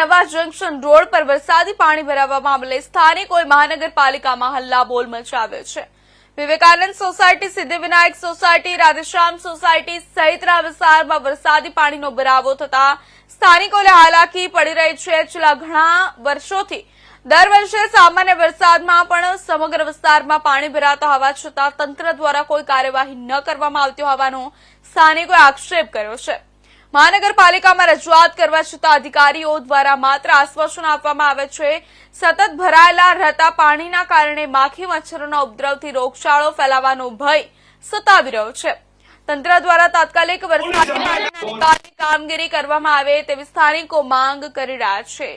નવા junction road પર વરસાદી પાણી ભરાવા મામલે સ્થાનિકોએ મહાનગરપાલિકામાં હલ્લાબોલ મચાવ્યો છે. Vivekananda society, Siddhivinayak society, Radheshyam society સહિતના વિસ્તારમાં વરસાદી પાણીનો ભરાવો થતા સ્થાનિકોને હાલાકી પડી રહી છે. છેલ્લા ઘણા વર્ષોથી દર વર્ષે સામાન્ય વરસાદમાં પણ સમગ્ર વિસ્તારમાં પાણી ભરાતા હોવા છતાં તંત્ર દ્વારા કોઈ કાર્યવાહી ન કરવામાં આવતી હોવાનો સ્થાનિકોએ આક્ષેપ કર્યો છે. મહાનગરપાલિકામાં રજૂઆત કરવા છતાં અધિકારીઓ દ્વારા માત્ર આશ્વાસન આપવામાં આવે છે. સતત ભરાયેલા રહેતા પાણીના કારણે માખી મચ્છરોના ઉપદ્રવથી રોગચાળો ફેલાવાનો ભય સતાવી રહ્યો છે. તંત્ર દ્વારા તાત્કાલિક વરસાદી કામગીરી કરવામાં આવે તેવી સ્થાનિકો માંગ કરી રહ્યા છે.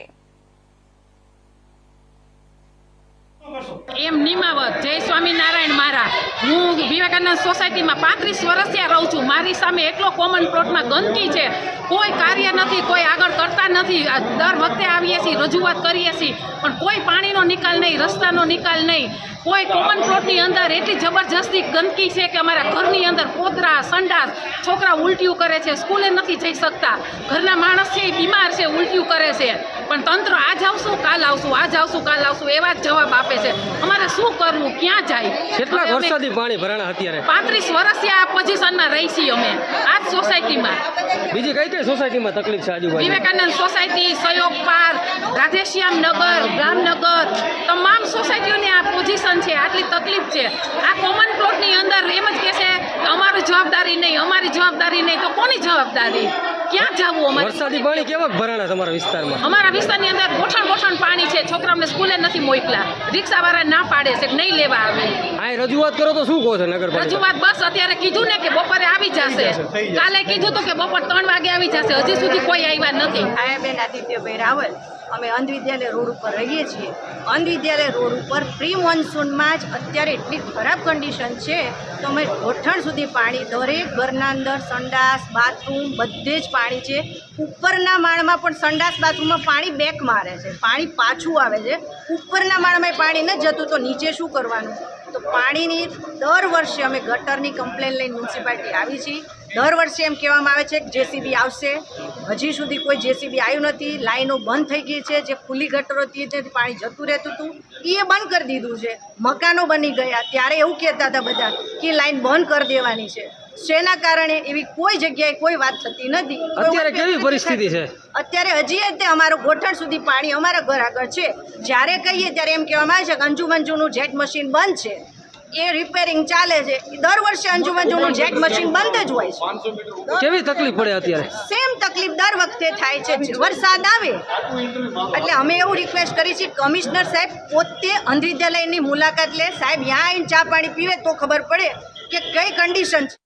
એમ નિમાવત. જય સ્વામિનારાયણ મારા હું વિવેકાનંદ સોસાયટીમાં પાંત્રીસ વર્ષથી રહું છું. મારી સામે એટલો કોમન પ્લોટમાં ગંદકી છે. કોઈ કાર્ય નથી, કોઈ આગળ કરતા નથી. આ દર વખતે આવીએ છીએ, રજૂઆત કરીએ છીએ. પણ કોઈ પાણીનો નિકાલ નહીં, રસ્તાનો નિકાલ નહીં. કોઈ કોમન પ્લોટની અંદર એટલી જબરજસ્તી ગંદકી છે કે અમારા ઘરની અંદર કોતરા, સંડાસ, છોકરા ઉલટિયું કરે છે. સ્કૂલે નથી જઈ શકતા. ઘરના માણસ છે એ બીમાર છે ઉલટીયું કરે છે. પણ તંત્ર આજ આવશું કાલ લાવશું આ જાવશું કાલ લાવશું એવા જ જવાબ આપે છે. અમારે શું કરવું? ક્યાં જાય? કેટલા હવે પાણી ભરાણા અત્યારે? પાંત્રીસ વર્ષથી આ પોઝિશનમાં રહી છીએ અમે આ જ સોસાયટીમાં બીજી કઈ કઈ સોસાયટીમાં તકલીફ છે આજુબાજુ? વિવેકાનંદ સોસાયટી સહયોગ પાર્ક રાધેશ્યામ નગર રામનગર તમામ સોસાયટીઓની આ પોઝિશન છે આટલી તકલીફ છે. આ કોમન પ્લોટની અંદર એમ જ કહેશે કે અમારી જવાબદારી નહીં અમારી જવાબદારી નહીં તો કોની જવાબદારી? ક્યાં જવું અમારે વરસાદી પાણી કેવા ભરાણા તમારા વિસ્તારમાં? અમારા વિસ્તારની અંદર ગોઠણ ગોઠણ પાણી છે. છોકરાઓને સ્કૂલે નથી મોકલા. રિક્ષાવાળા ના પાડે છે કે નહીં લેવા આવે. આ રજૂઆત કરો તો શું કહો છો નગર રજૂઆત બસ અત્યારે કીધું ને કે બપોરે આવી જશે. કાલે કીધું તો કે બપોર ત્રણ વાગે આવી જશે. હજી સુધી કોઈ આવ્યા નથી. આયાબેન આદિત્યભાઈ રાવલ અમે અંધ વિદ્યાલય રોડ ઉપર રહીએ છીએ. અંધ વિદ્યાલય રોડ ઉપર પ્રી મોન્સૂનમાં જ અત્યારે એટલી ખરાબ કન્ડિશન છે તો અમે ગોઠણ સુધી પાણી દરેક ઘરના અંદર સંડાસ બાથરૂમ બધે જ પાણી છે. ઉપરના માળમાં પણ સંડાસ બાથરૂમમાં પાણી બેક મારે છે. પાણી પાછું આવે છે. ઉપરના માળમાં પાણી ન જતું તો નીચે શું કરવાનું? તો પાણીની દર વર્ષે અમે ગટરની કમ્પ્લેન લઈને મ્યુનિસિપાલિટી આવી છીએ. દર વર્ષે એમ કહેવામાં આવે છે કે જેસીબી આવશે. હજી સુધી કોઈ જેસીબી આવ્યું નથી. લાઈનો બંધ થઈ ગઈ છે. જે ખુલ્લી ગટરો હતી તેથી પાણી જતું રહેતું હતું એ બંધ કરી દીધું છે. મકાનો બની ગયા. ત્યારે એવું કહેતા હતા બધા કે લાઈન બંધ કરી દેવાની છે. શેના કારણે એવી કોઈ જગ્યાએ કોઈ વાત થતી નથી. અત્યારે કેવી પરિસ્થિતિ છે? અત્યારે હજી તે અમારું ગોઠણ સુધી પાણી અમારા ઘર આગળ છે. જ્યારે કહીએ ત્યારે એમ કહેવામાં આવે છે કે અંજુમંજુનું જેટ મશીન બંધ છે. એ રિપેરિંગ ચાલે છે. દર વર્ષે અંજુમંજુનું જેટ મશીન બંધ જ હોય છે. કેવી તકલીફ પડે અત્યારે? સેમ તકલીફ દર વખતે થાય છે. વરસાદ આવે. એટલે અમે એવું રિક્વેસ્ટ કરી છે કમિશનર સાહેબ પોતે અંધવિદ્યાલયની મુલાકાત લે. સાહેબ ત્યાં આવીને ચા પાણી પીવે તો ખબર પડે કે કઈ કન્ડિશન છે.